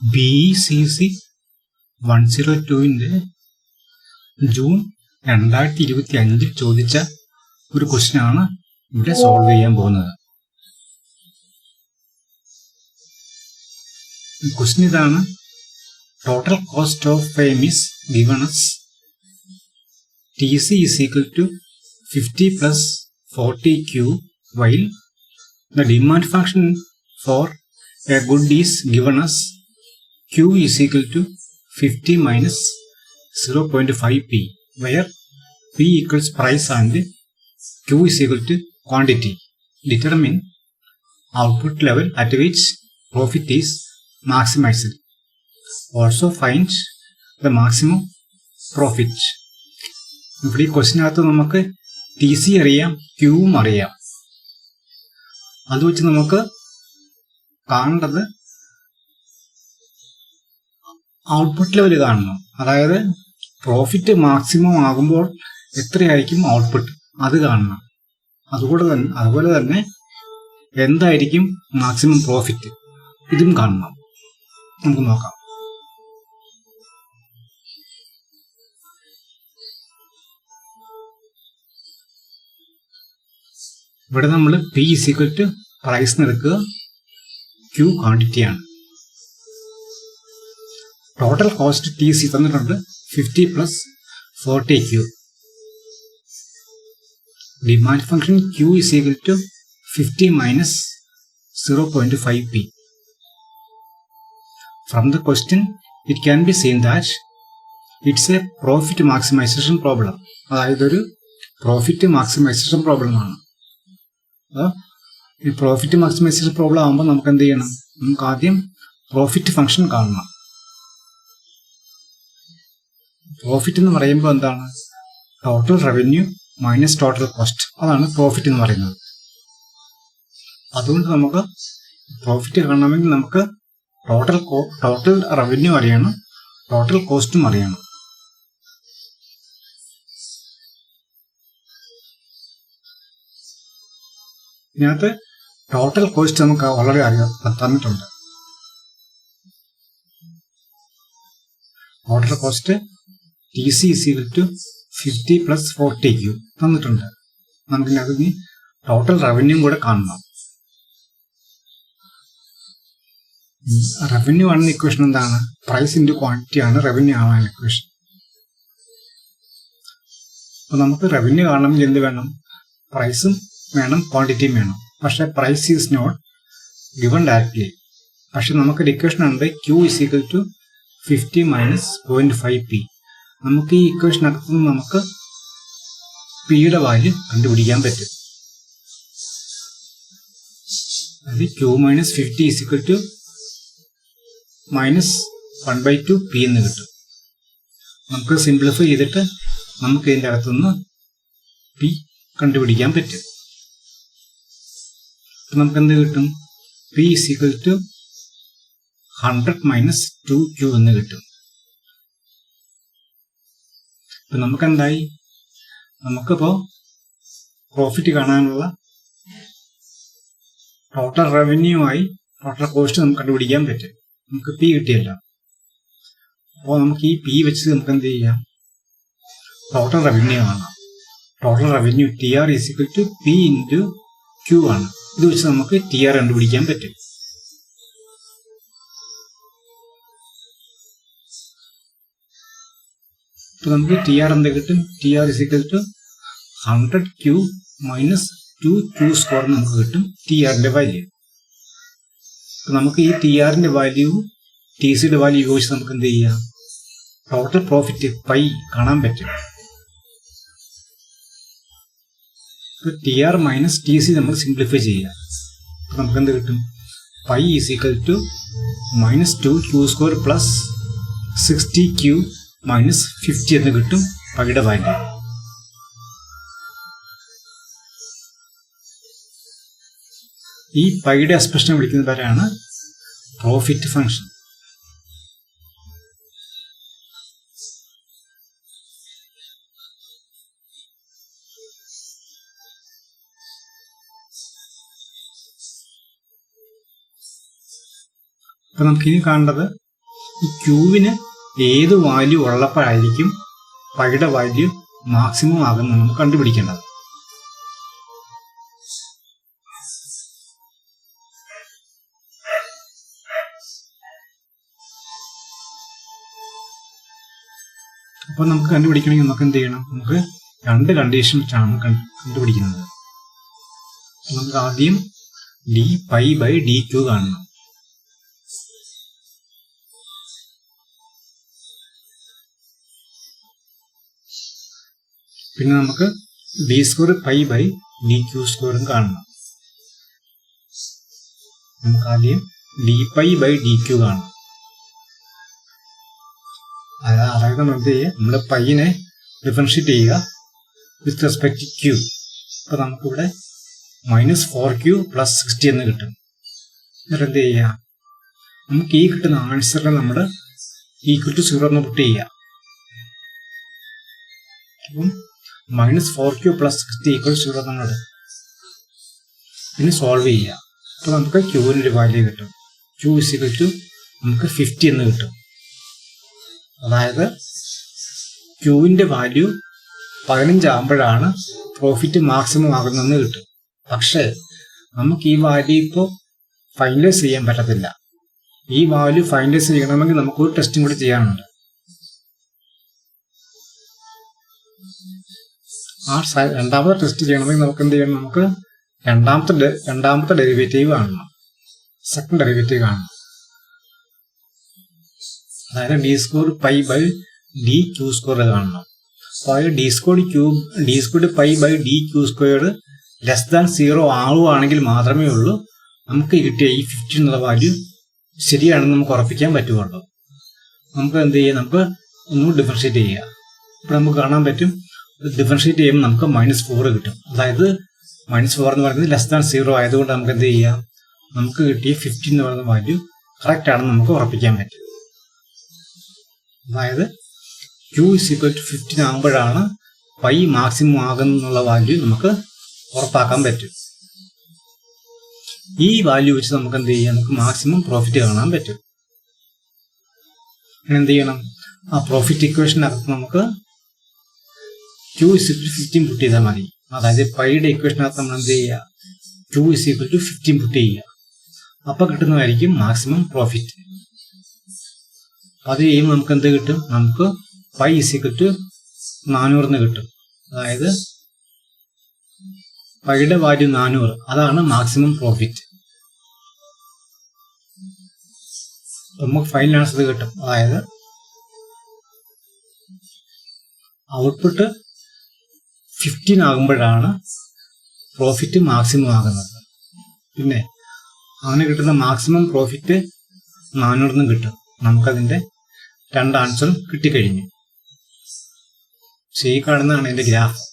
B C C one zero ടുവിന്റെ June രണ്ടായിരത്തി ഇരുപത്തി അഞ്ചിൽ ചോദിച്ച ഒരു ക്വസ്റ്റ്യൻ ആണ് ഇവിടെ സോൾവ് ചെയ്യാൻ പോകുന്നത്. ക്വസ്റ്റ്യൻ ഇതാണ് total cost of firm is given as T C is equal to fifty plus forty Q while the demand function for a good is given as equal to fifty minus zero point five P where P equals price and Q is equal to quantity. Determine output level at which profit is maximized. Also find the maximum profit. ഇവിടെ ഈ ക്വസ്റ്റിനകത്ത് നമുക്ക് T C അറിയാം ക്യൂവും അറിയാം അത് വെച്ച് നമുക്ക് output level കാണണം അതായത് പ്രോഫിറ്റ് മാക്സിമം ആകുമ്പോൾ എത്രയായിരിക്കും ഔട്ട്പുട്ട് അത് കാണണം. അതുകൂടെ തന്നെ അതുപോലെ തന്നെ എന്തായിരിക്കും മാക്സിമം പ്രോഫിറ്റ് ഇതും കാണണം. നമുക്ക് നോക്കാം. ഇവിടെ നമ്മൾ P is equal to price എടുക്കുക. ക്യൂ ക്വാണ്ടിറ്റിയാണ് ടോട്ടൽ കോസ്റ്റ് ടി സി തന്നിട്ടുണ്ട് fifty plus forty Q demand function Q is equal to fifty minus zero point five P from the question it can be seen that it's a profit maximisation problem അതായത് ഒരു profit maximisation problem ആണ്. ഈ profit maximisation problem ആകുമ്പോൾ നമുക്ക് എന്ത് ചെയ്യണം? നമുക്ക് ആദ്യം പ്രോഫിറ്റ് ഫംഗ്ഷൻ കാണണം. പ്രോഫിറ്റ് എന്ന് പറയുമ്പോൾ എന്താണ്? Total revenue minus total cost അതാണ് പ്രോഫിറ്റ് എന്ന് പറയുന്നത്. അതുകൊണ്ട് നമുക്ക് പ്രോഫിറ്റ് കാണണമെങ്കിൽ നമുക്ക് ടോട്ടൽ ടോട്ടൽ റവന്യൂ അറിയണം ടോട്ടൽ കോസ്റ്റും അറിയണം. ഇതിനകത്ത് ടോട്ടൽ കോസ്റ്റ് നമുക്ക് വളരെ അറിയാം തന്നിട്ടുണ്ട്. Total cost T C is equal to fifty plus forty Q തന്നിട്ടുണ്ട്. നമുക്ക് അതിന് ടോട്ടൽ റവന്യൂ കൂടെ കാണണം. റവന്യൂ ആണ് ഇക്വേഷൻ എന്താണ്? പ്രൈസ് ഇന്റു ക്വാണ്ടിറ്റി ആണ് റവന്യൂ ആണ് ഇക്വേഷൻ അപ്പൊ നമുക്ക് റവന്യൂ കാണണമെങ്കിൽ എന്ത് വേണം? പ്രൈസും വേണം ക്വാണ്ടിറ്റിയും വേണം. പക്ഷെ price is not given directly പക്ഷെ നമുക്കൊരു ഇക്വേഷൻ ഉണ്ട് Q is equal to fifty minus point five P നമുക്ക് ഈ ഇക്വേഷനകത്ത് നിന്ന് നമുക്ക് പിയുടെ വാല്യൂ കണ്ടുപിടിക്കാൻ പറ്റും. അത് Q minus fifty is equal to minus one by two P എന്ന് കിട്ടും. നമുക്ക് സിംപ്ലിഫൈ ചെയ്തിട്ട് നമുക്ക് ഇതിന്റെ അകത്തുനിന്ന് പി കണ്ടുപിടിക്കാൻ പറ്റും. അപ്പം നമുക്ക് എന്ത് കിട്ടും? P is equal to hundred minus two Q എന്ന് കിട്ടും. ഇപ്പൊ നമുക്ക് എന്തായി നമുക്കിപ്പോ പ്രോഫിറ്റ് കാണാനുള്ള ടോട്ടൽ റവന്യൂ ആയി ടോട്ടൽ കോസ്റ്റ് നമുക്ക് കണ്ടുപിടിക്കാൻ പറ്റും. നമുക്ക് പി കിട്ടിയല്ല. അപ്പോൾ നമുക്ക് ഈ പി വെച്ച് നമുക്ക് എന്ത് ചെയ്യാം? ടോട്ടൽ റവന്യൂ ആണ്. Total revenue T R is equal to P into Q ആണ്. ഇത് വെച്ച് നമുക്ക് ടി ആർ കണ്ടുപിടിക്കാൻ പറ്റും. ഇപ്പൊ നമുക്ക് ടി ആർ എന്താ കിട്ടും? T R is equal to hundred Q minus two Q square നമുക്ക് കിട്ടും ടി ആറിന്റെ വാല്യൂ നമുക്ക് ഈ ടി ആറിന്റെ വാല്യൂ ടി സിയുടെ വാല്യൂ ഉപയോഗിച്ച് നമുക്ക് എന്ത് ചെയ്യാം? ടോട്ടൽ പ്രോഫിറ്റ് പൈ കാണാൻ പറ്റും. T R minus T C നമ്മൾ സിംപ്ലിഫൈ ചെയ്യാം. നമുക്ക് എന്ത് കിട്ടും? Pi is equal to minus two Q square plus sixty Q minus fifty എന്ന് കിട്ടും. പൈയുടെ വാല്യൂ ഈ പൈയുടെ എക്സ്പ്രഷനെ വിളിക്കുന്ന പേരാണ് പ്രോഫിറ്റ് ഫംഗ്ഷൻ അപ്പൊ നമുക്കിനി കാണേണ്ടത് ഈ ക്യൂവിന് ഏത് വാല്യൂ ഉള്ളപ്പോഴായിരിക്കും പൈയുടെ വാല്യൂ മാക്സിമം ആകുന്നത് നമുക്ക് കണ്ടുപിടിക്കേണ്ടത്. അപ്പോൾ നമുക്ക് കണ്ടുപിടിക്കണമെങ്കിൽ നമുക്ക് എന്ത് ചെയ്യണം? നമുക്ക് രണ്ട് കണ്ടീഷൻ വെച്ചാണ് കണ്ട് കണ്ടുപിടിക്കുന്നത്. നമുക്ക് ആദ്യം D pi by D Q കാണണം. പിന്നെ നമുക്ക് B square pi by D Q സ്ക്വയറും കാണണം. നമുക്ക് ആദ്യം D pi by D Q കാണണം അതായത് നമ്മൾ എന്ത് ചെയ്യുക? നമ്മുടെ പൈനെ ഡിഫറൻഷിയേറ്റ് ചെയ്യുക വിത്ത് റെസ്പെക്ട് ക്യൂ അപ്പൊ നമുക്കിവിടെ minus four Q plus sixty എന്ന് കിട്ടും. എന്നിട്ട് എന്ത് ചെയ്യുക? നമുക്ക് ഈ കിട്ടുന്ന ആൻസറിനെ നമ്മൾ ഈക്വൽ ടു സീറോ എന്ന് പുട്ട് ചെയ്യുക. അപ്പം minus four Q plus sixty equal zero നമ്മൾ പിന്നെ സോൾവ് ചെയ്യുക അപ്പോൾ നമുക്ക് ക്യൂവിന് ഒരു വാല്യൂ കിട്ടും. ക്യൂ ഇസ് ഈക്വൽ ടു നമുക്ക് ഫിഫ്റ്റി എന്ന് കിട്ടും. അതായത് ക്യൂവിന്റെ വാല്യൂ പതിനഞ്ചാകുമ്പോഴാണ് പ്രോഫിറ്റ് മാക്സിമം ആകുന്നതെന്ന് കിട്ടും. പക്ഷേ നമുക്ക് ഈ വാല്യൂ ഇപ്പോൾ ഫൈനലൈസ് ചെയ്യാൻ പറ്റത്തില്ല. ഈ വാല്യൂ ഫൈനലൈസ് ചെയ്യണമെങ്കിൽ നമുക്ക് ഒരു ടെസ്റ്റും കൂടി ചെയ്യാനുണ്ട്. ആ രണ്ടാമത്തെ ടെസ്റ്റ് ചെയ്യണമെങ്കിൽ നമുക്ക് എന്ത് ചെയ്യണം? നമുക്ക് രണ്ടാമത്തെ രണ്ടാമത്തെ ഡെറിവേറ്റീവ് കാണണം. സെക്കൻഡ് ഡെറിവേറ്റീവ് കാണണം. അതായത് D square pi by D Q square കാണണം. അപ്പോൾ D square Q D square pi by D Q square less than zero ആവുകയാണെങ്കിൽ മാത്രമേ ഉള്ളൂ. നമുക്ക് കിട്ടിയ ഈ ഫിഫ്റ്റി എന്നുള്ള വാല്യൂ ശരിയാണെന്ന് നമുക്ക് ഉറപ്പിക്കാൻ പറ്റുള്ളൂ നമുക്ക് എന്ത് ചെയ്യാം? നമുക്ക് ഒന്നും ഡിഫറൻഷിയേറ്റ് ചെയ്യുക ഇപ്പൊ നമുക്ക് കാണാൻ പറ്റും ഡിഫറൻഷിയേറ്റ് ചെയ്യുമ്പോൾ നമുക്ക് മൈനസ് ഫോർ കിട്ടും. അതായത് മൈനസ് ഫോർ എന്ന് പറയുന്നത് ലെസ് ദാൻ സീറോ ആയതുകൊണ്ട് നമുക്ക് എന്ത് ചെയ്യാം? നമുക്ക് കിട്ടിയ ഫിഫ്റ്റി എന്ന് പറയുന്ന വാല്യൂ കറക്റ്റ് ആണെന്ന് നമുക്ക് ഉറപ്പിക്കാൻ പറ്റും. അതായത് Q is equal to fifteen ആകുമ്പോഴാണ് പൈ മാക്സിമം ആകുന്നുള്ള വാല്യൂ നമുക്ക് ഉറപ്പാക്കാൻ പറ്റും. ഈ വാല്യൂ വെച്ച് നമുക്ക് എന്ത് ചെയ്യാം? നമുക്ക് മാക്സിമം പ്രോഫിറ്റ് കാണാൻ പറ്റും. എന്ത് ചെയ്യണം? ആ പ്രോഫിറ്റ് ഇക്വേഷനകത്ത് നമുക്ക് Q is to fifteen put ചെയ്താൽ മതി. അതായത് പൈയുടെ ഇക്വേഷനകത്ത് നമ്മൾ എന്ത് ചെയ്യുക? To is equal to fifteen put ചെയ്യുക. അപ്പൊ കിട്ടുന്നതായിരിക്കും മാക്സിമം പ്രോഫിറ്റ് അത് ചെയ്യുമ്പോൾ നമുക്ക് എന്ത് കിട്ടും? നമുക്ക് പൈ ഇസ് ഈക്വൽ ടു നാനൂറിന് കിട്ടും. അതായത് പൈയുടെ വാല്യൂ നാനൂറ്. അതാണ് മാക്സിമം പ്രോഫിറ്റ് നമുക്ക് ഫൈനൽ ആൻസർ കിട്ടും. അതായത് ഔട്ട്പുട്ട് ഫിഫ്റ്റീൻ ആകുമ്പോഴാണ് പ്രോഫിറ്റ് മാക്സിമം ആകുന്നത്. പിന്നെ അങ്ങനെ കിട്ടുന്ന മാക്സിമം പ്രോഫിറ്റ് നാനൂറിനും കിട്ടും. നമുക്കതിന്റെ രണ്ട് ആൻസറും കിട്ടിക്കഴിഞ്ഞു. പക്ഷേ എന്റെ ഗ്രാഫ്